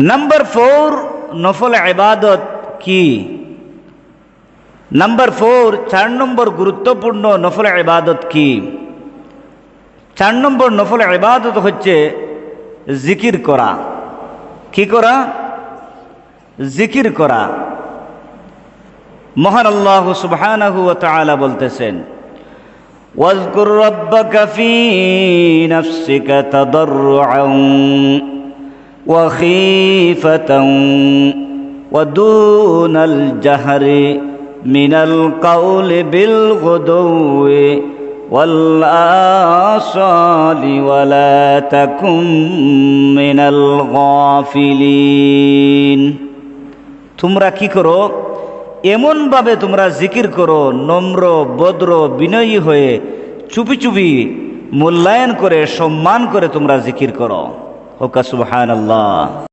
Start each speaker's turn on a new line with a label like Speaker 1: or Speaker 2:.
Speaker 1: Number four নফল ইবাদত কি নাম্বার ফোর চার নম্বর গুরুত্বপূর্ণ নফল ইবাদত কি চার নম্বর নফল ইবাদত হচ্ছে জিকির করা কি করা জিকির করা মহান আল্লাহ সুবহানাহু ওয়া তাআলা বলতেছেন واذكر ربك في نفسك تضرعا وخيفة ودون الجهر من القول بالغدو والآصال ولا تكن من الغافلين তোমরা কি করো এমনভাবে তোমরা জিকির করো নম্র বদ্র বিনয়ী হয়ে চুপি চুপি মূল্যায়ন করে সম্মান করে তোমরা জিকির করো وكسبحان الله.